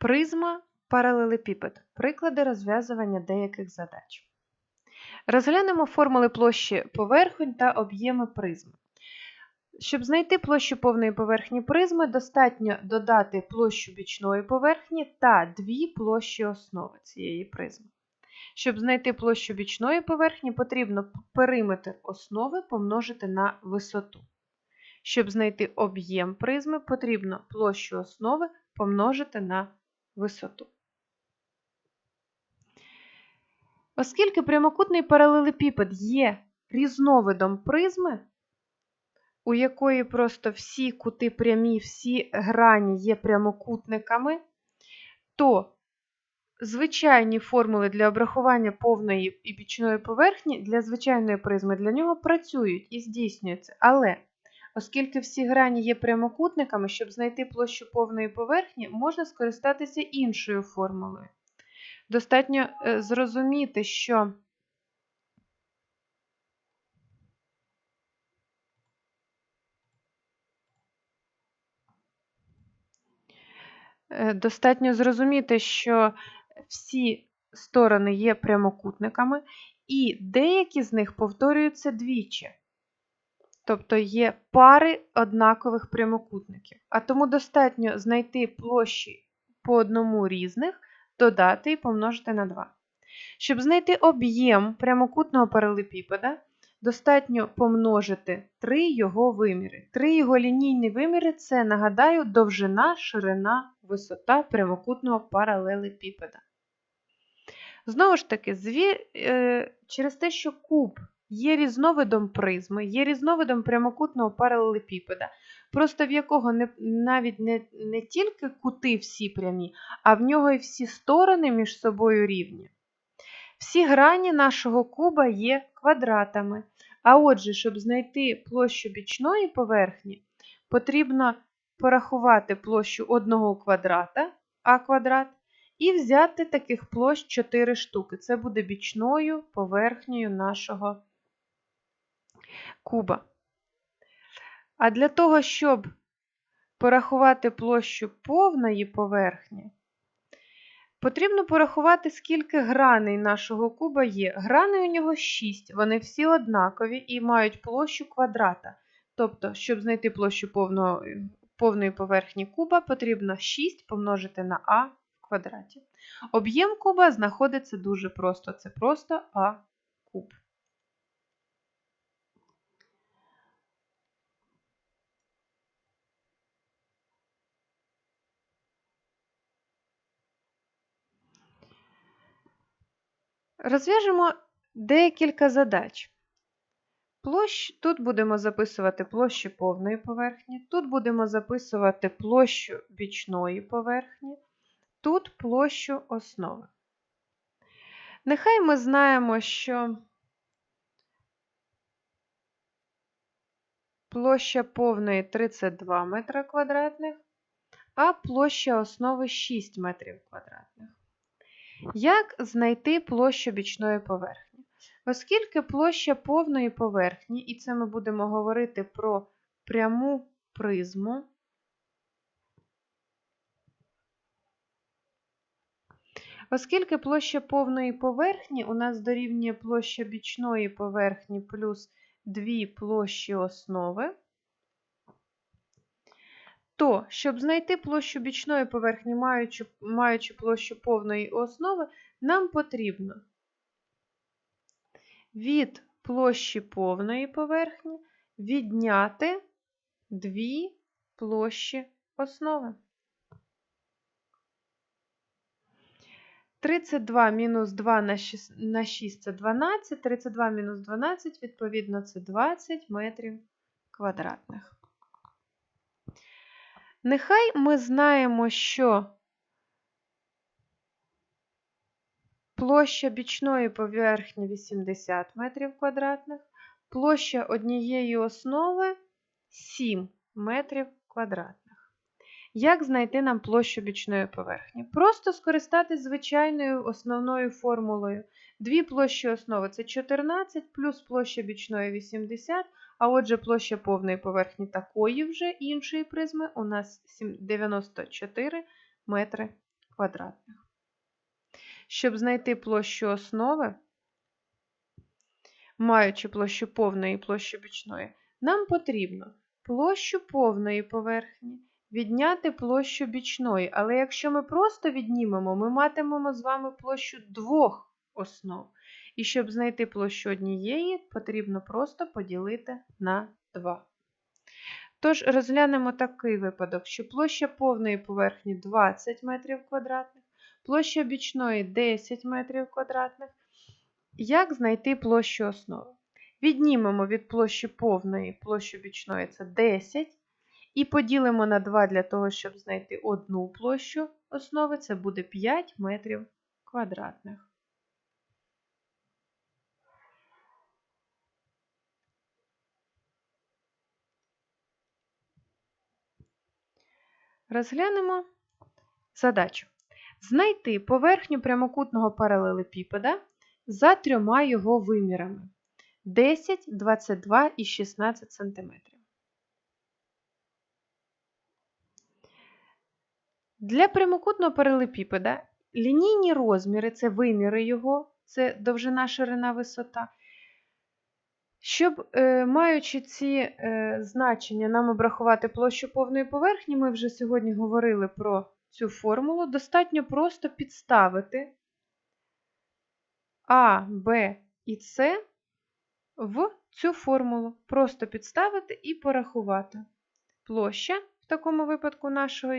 Призма паралелепіпед. Приклади розв'язування деяких задач. Розглянемо формули площі поверхонь та об'єми призми. Щоб знайти площу повної поверхні призми, достатньо додати площу бічної поверхні та дві площі основи цієї призми. Щоб знайти площу бічної поверхні, потрібно периметр основи помножити на висоту. Щоб знайти об'єм призми, потрібно площу основи помножити на висоту. Оскільки прямокутний паралелепіпед є різновидом призми, у якої просто всі кути прямі, всі грані є прямокутниками, то звичайні формули для обрахування повної і бічної поверхні для звичайної призми для нього працюють і здійснюються. Але оскільки всі грані є прямокутниками, щоб знайти площу повної поверхні, можна скористатися іншою формулою. Достатньо е, зрозуміти, що Е, достатньо зрозуміти, що всі сторони є прямокутниками, і деякі з них повторюються двічі. Тобто є пари однакових прямокутників. А тому достатньо знайти площі по одному різних, додати і помножити на 2. Щоб знайти об'єм прямокутного паралепіпеда, достатньо помножити три його виміри. Три його лінійні виміри це, нагадаю, довжина, ширина, висота прямокутного паралелепіпеда. Знову ж таки, зві... е... через те, що куб є різновидом призми, є різновидом прямокутного паралелепіпеда, просто в якого не, навіть не, не тільки кути всі прямі, а в нього і всі сторони між собою рівні. Всі грані нашого куба є квадратами. А отже, щоб знайти площу бічної поверхні, потрібно порахувати площу одного квадрата а квадрат, і взяти таких площ 4 штуки. Це буде бічною поверхнею нашого куба. А для того, щоб порахувати площу повної поверхні, Потрібно порахувати, скільки граней нашого куба є. Граней у нього 6, вони всі однакові і мають площу квадрата. Тобто, щоб знайти площу повного, повної поверхні куба, потрібно 6 помножити на а в квадраті. Об'єм куба знаходиться дуже просто. Це просто а куб. Розв'яжемо декілька задач. Площ, Тут будемо записувати площу повної поверхні, тут будемо записувати площу бічної поверхні, тут площу основи. Нехай ми знаємо, що площа повної 32 метра квадратних, а площа основи 6 метрів квадратних. Як знайти площу бічної поверхні? Оскільки площа повної поверхні, і це ми будемо говорити про пряму призму, Оскільки площа повної поверхні у нас дорівнює площа бічної поверхні плюс дві площі основи, то, щоб знайти площу бічної поверхні, маючи, маючи площу повної основи, нам потрібно від площі повної поверхні відняти дві площі основи. 32 мінус 2 на 6 це 12, 32 мінус 12, відповідно, це 20 метрів квадратних. Нехай ми знаємо, що площа бічної поверхні 80 метрів квадратних, площа однієї основи 7 метрів квадратних. Як знайти нам площу бічної поверхні? Просто скористатись звичайною основною формулою. Дві площі основи це 14 плюс площа бічної 80, а отже, площа повної поверхні такої вже іншої призми у нас 94 метри квадратних. Щоб знайти площу основи, маючи площу повної і площу бічної, нам потрібно площу повної поверхні відняти площу бічної. Але якщо ми просто віднімемо, ми матимемо з вами площу двох основ. І щоб знайти площу однієї, потрібно просто поділити на 2. Тож розглянемо такий випадок, що площа повної поверхні 20 метрів квадратних, площа бічної 10 метрів квадратних. Як знайти площу основи? Віднімемо від площі повної площу бічної це 10. І поділимо на 2 для того, щоб знайти одну площу основи, це буде 5 метрів квадратних. Розглянемо задачу. Знайти поверхню прямокутного паралелепіпеда за трьома його вимірами 10, 22 і 16 см. Для прямокутного паралелепіпеда лінійні розміри це виміри його, це довжина, ширина, висота. Щоб, е, маючи ці е, значення, нам обрахувати площу повної поверхні, ми вже сьогодні говорили про цю формулу, достатньо просто підставити А, Б і С в цю формулу. Просто підставити і порахувати. Площа такому випадку нашого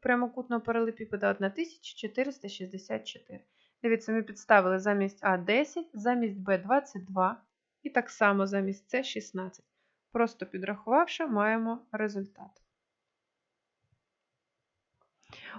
прямокутного паралепіпеда 1464. Дивіться, ми підставили замість А 10, замість Б 22. І так само замість С 16. Просто підрахувавши, маємо результат.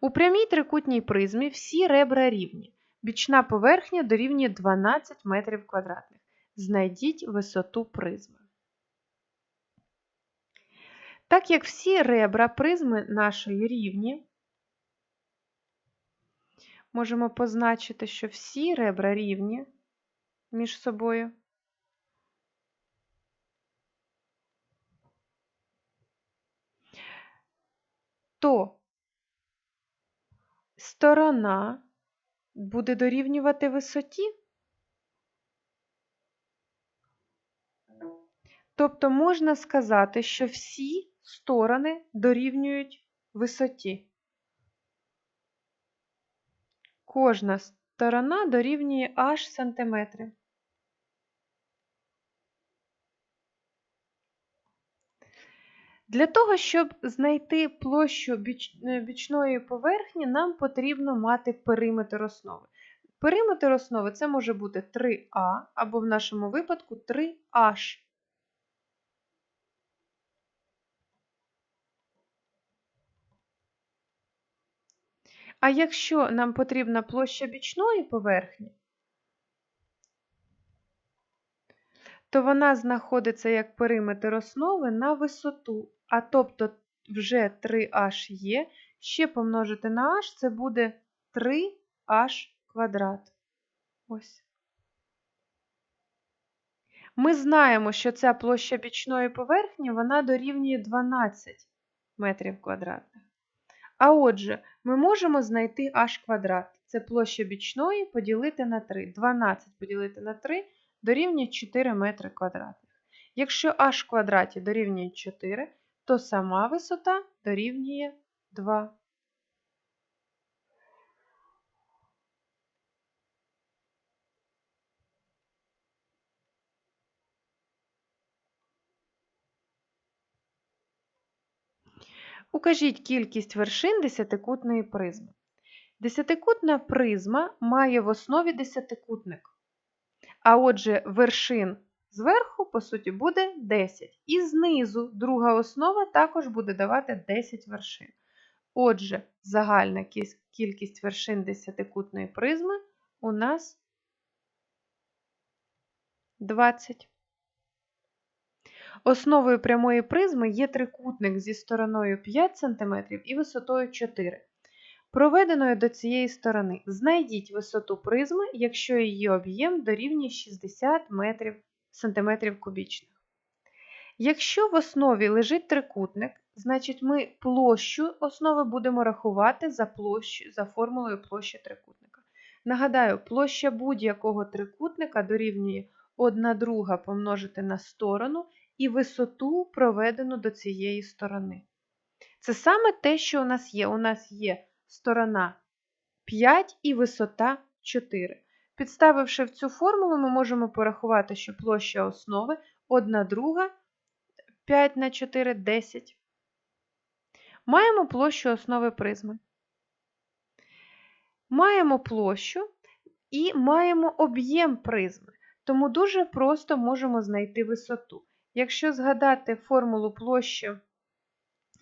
У прямій трикутній призмі всі ребра рівні. Бічна поверхня дорівнює 12 метрів квадратних. Знайдіть висоту призми. Так як всі ребра призми нашої рівні, можемо позначити, що всі ребра рівні між собою. то сторона буде дорівнювати висоті. Тобто можна сказати, що всі сторони дорівнюють висоті. Кожна сторона дорівнює аж сантиметри. Для того, щоб знайти площу біч... Е, бічної поверхні, нам потрібно мати периметр основи. Периметр основи це може бути 3А, або в нашому випадку 3H. А якщо нам потрібна площа бічної поверхні, то вона знаходиться як периметр основи на висоту а тобто вже 3h є, ще помножити на h, це буде 3h квадрат. Ось. Ми знаємо, що ця площа бічної поверхні вона дорівнює 12 метрів квадратних. А отже, ми можемо знайти h квадрат. Це площа бічної поділити на 3. 12 поділити на 3 дорівнює 4 метри квадратних. Якщо h квадраті дорівнює 4, то сама висота дорівнює 2. Укажіть кількість вершин десятикутної призми. Десятикутна призма має в основі десятикутник. А отже, вершин Зверху, по суті, буде 10. І знизу друга основа також буде давати 10 вершин. Отже, загальна кількість вершин десятикутної призми у нас 20. Основою прямої призми є трикутник зі стороною 5 см і висотою 4 Проведеною до цієї сторони знайдіть висоту призми, якщо її об'єм дорівнює 60 метрів кубічних. Якщо в основі лежить трикутник Значить, ми площу основи будемо рахувати за, площу, за формулою площі трикутника. Нагадаю, площа будь-якого трикутника дорівнює 1 друга помножити на сторону і висоту, проведену до цієї сторони. Це саме те, що у нас є. У нас є сторона 5 і висота 4. Підставивши в цю формулу, ми можемо порахувати, що площа основи 1 друга 5 на 4 10. Маємо площу основи призми. Маємо площу і маємо об'єм призми. Тому дуже просто можемо знайти висоту. Якщо згадати формулу площі, е,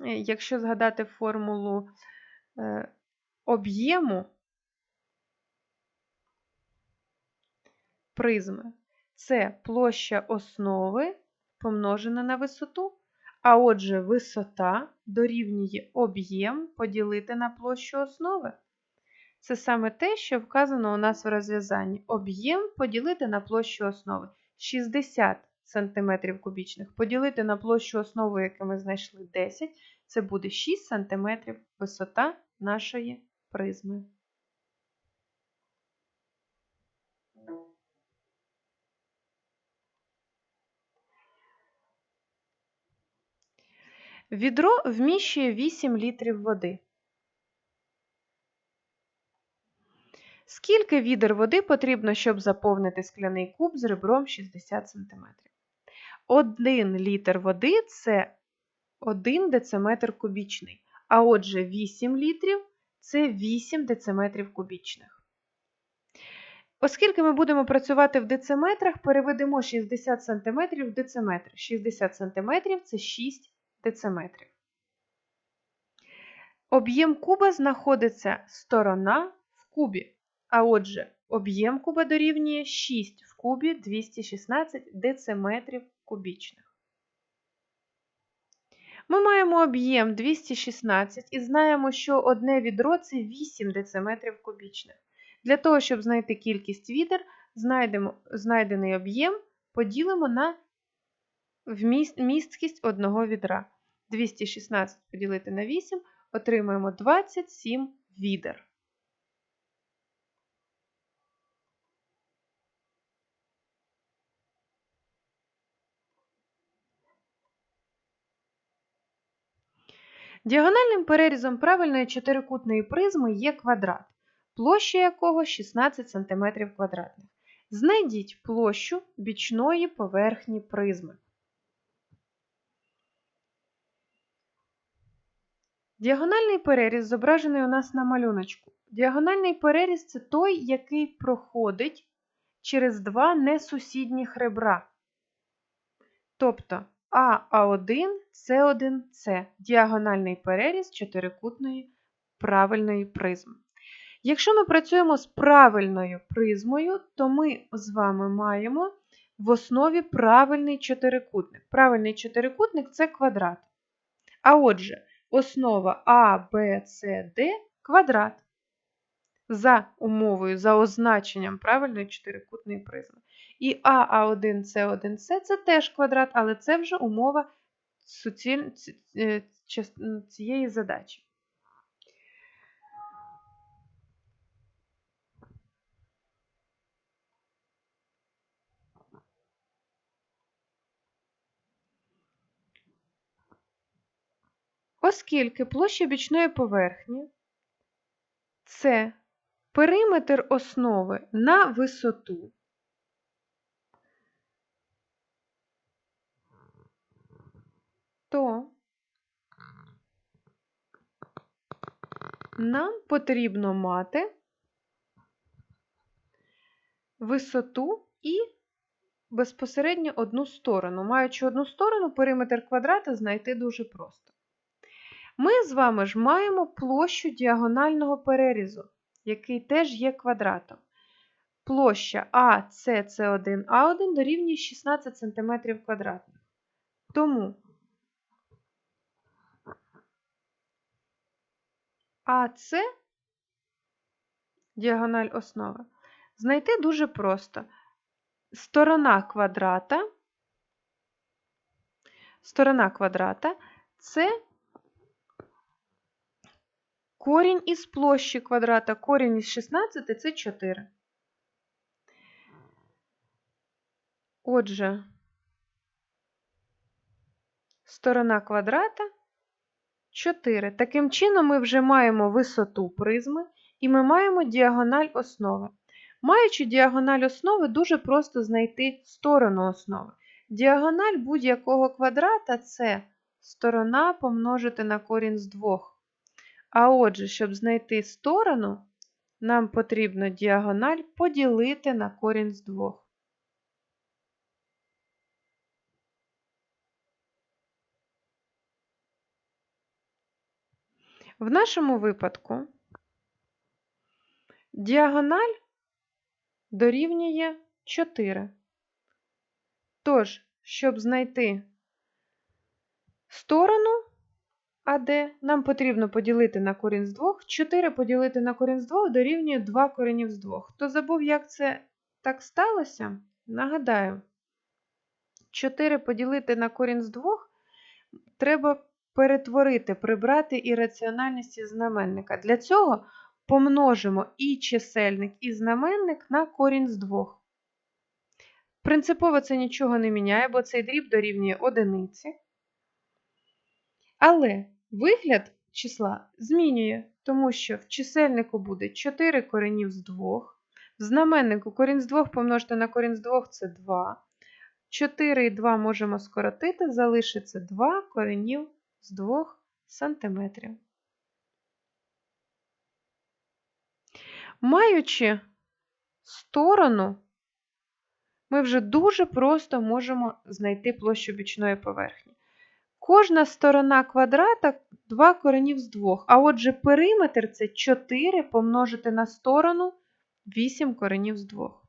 якщо згадати формулу е, об'єму призми, це площа основи помножена на висоту, а отже, висота дорівнює об'єм поділити на площу основи. Це саме те, що вказано у нас в розв'язанні. Об'єм поділити на площу основи 60 см кубічних. Поділити на площу основи, яку ми знайшли 10, це буде 6 см висота нашої призми. Відро вміщує 8 літрів води. Скільки відер води потрібно, щоб заповнити скляний куб з ребром 60 см? 1 літр води це 1 дециметр кубічний. А отже, 8 літрів це 8 дециметрів кубічних. Оскільки ми будемо працювати в дециметрах, переведемо 60 см в дециметр. 60 см це 6 дециметрів. Об'єм куба знаходиться сторона в кубі. А отже, об'єм куба дорівнює 6 в кубі 216 дециметрів кубічних. Ми маємо об'єм 216 і знаємо, що одне відро це 8 дециметрів кубічних. Для того, щоб знайти кількість відер, знайдений об'єм поділимо на місткість одного відра. 216 поділити на 8 отримаємо 27 відер. Діагональним перерізом правильної чотирикутної призми є квадрат, площа якого 16 см квадратних. Знайдіть площу бічної поверхні призми. Діагональний переріз зображений у нас на малюночку. Діагональний переріз це той, який проходить через два несусідніх ребра. Тобто АА1, С1, С діагональний переріз чотирикутної правильної призми. Якщо ми працюємо з правильною призмою, то ми з вами маємо в основі правильний чотирикутник. Правильний чотирикутник це квадрат. А отже, основа А, Б, С, Д квадрат. За умовою, за означенням правильної чотирикутної призми. І А, А1, С1, С це теж квадрат, але це вже умова е, цієї задачі. Оскільки площа бічної поверхні це периметр основи на висоту, то нам потрібно мати висоту і безпосередньо одну сторону. Маючи одну сторону, периметр квадрата знайти дуже просто. Ми з вами ж маємо площу діагонального перерізу, який теж є квадратом. Площа АСС1А1 дорівнює 16 см квадратних. Тому АС діагональ основи знайти дуже просто. Сторона квадрата, сторона квадрата це Корінь із площі квадрата, корінь із 16 це 4. Отже, сторона квадрата 4. Таким чином, ми вже маємо висоту призми і ми маємо діагональ основи. Маючи діагональ основи, дуже просто знайти сторону основи. Діагональ будь-якого квадрата це сторона помножити на корінь з 2. А отже, щоб знайти сторону, нам потрібно діагональ поділити на корінь з 2. В нашому випадку діагональ дорівнює 4. Тож, щоб знайти сторону АД, нам потрібно поділити на корінь з 2. 4 поділити на корінь з 2 дорівнює 2 коренів з 2. Хто забув, як це так сталося? Нагадаю, 4 поділити на корінь з 2 треба перетворити, прибрати ірраціональність із знаменника. Для цього помножимо і чисельник, і знаменник на корінь з 2. Принципово це нічого не міняє, бо цей дріб дорівнює одиниці. Але вигляд числа змінює, тому що в чисельнику буде 4 коренів з 2. В знаменнику корінь з 2 помножити на корінь з 2 це 2. 4 і 2 можемо скоротити, залишиться 2 коренів з 2 сантиметрів. Маючи сторону, ми вже дуже просто можемо знайти площу бічної поверхні. Кожна сторона квадрата 2 коренів з 2. А отже, периметр це 4 помножити на сторону 8 коренів з 2.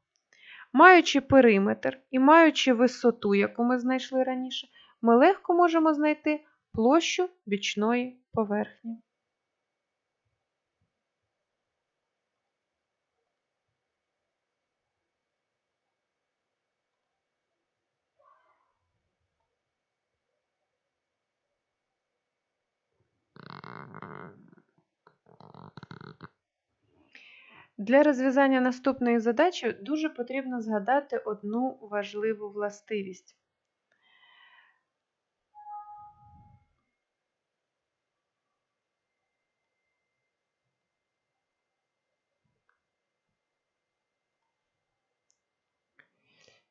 Маючи периметр і маючи висоту, яку ми знайшли раніше, ми легко можемо знайти площу бічної поверхні. Для розв'язання наступної задачі дуже потрібно згадати одну важливу властивість.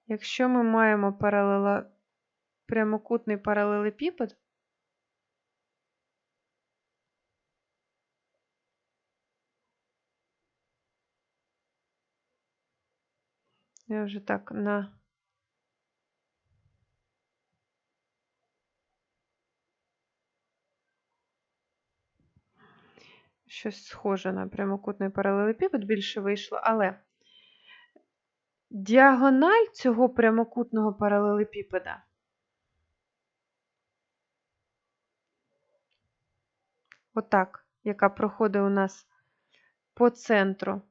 Якщо ми маємо паралело... прямокутний паралелепіпед, я вже так на щось схоже на прямокутний паралелепіпед більше вийшло, але Діагональ цього прямокутного паралелепіпеда отак, яка проходить у нас по центру.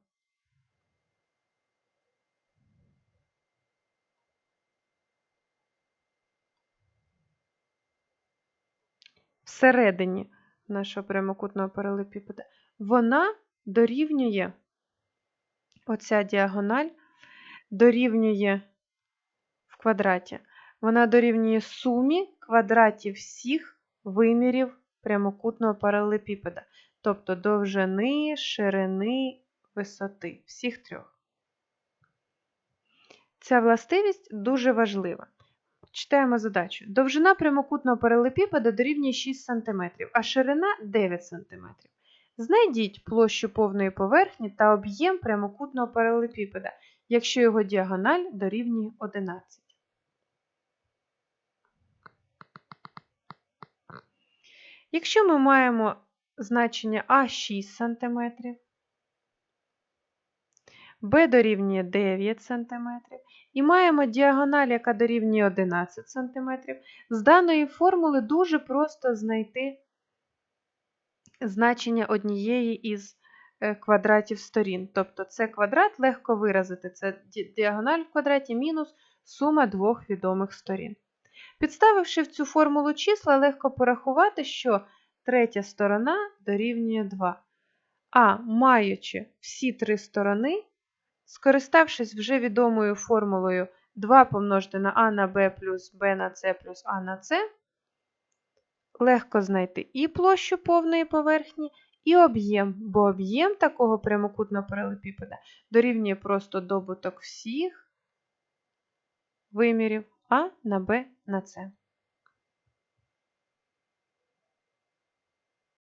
Всередині нашого прямокутного паралелепіпеда, вона дорівнює оця діагональ дорівнює в квадраті. Вона дорівнює сумі квадратів всіх вимірів прямокутного паралелепіпеда, тобто довжини, ширини, висоти, всіх трьох. Ця властивість дуже важлива. Читаємо задачу. Довжина прямокутного паралелепіпеда дорівнює 6 см, а ширина 9 см. Знайдіть площу повної поверхні та об'єм прямокутного паралелепіпеда, якщо його діагональ дорівнює 11. Якщо ми маємо значення А 6 см, Б дорівнює 9 см і маємо діагональ, яка дорівнює 11 см, з даної формули дуже просто знайти значення однієї із квадратів сторін. Тобто це квадрат легко виразити. Це діагональ в квадраті мінус сума двох відомих сторін. Підставивши в цю формулу числа, легко порахувати, що третя сторона дорівнює 2. А, маючи всі три сторони, скориставшись вже відомою формулою 2 помножити на А на Б плюс Б на С плюс А на С, легко знайти і площу повної поверхні, і об'єм, бо об'єм такого прямокутного паралепіпеда дорівнює просто добуток всіх вимірів А на Б на С.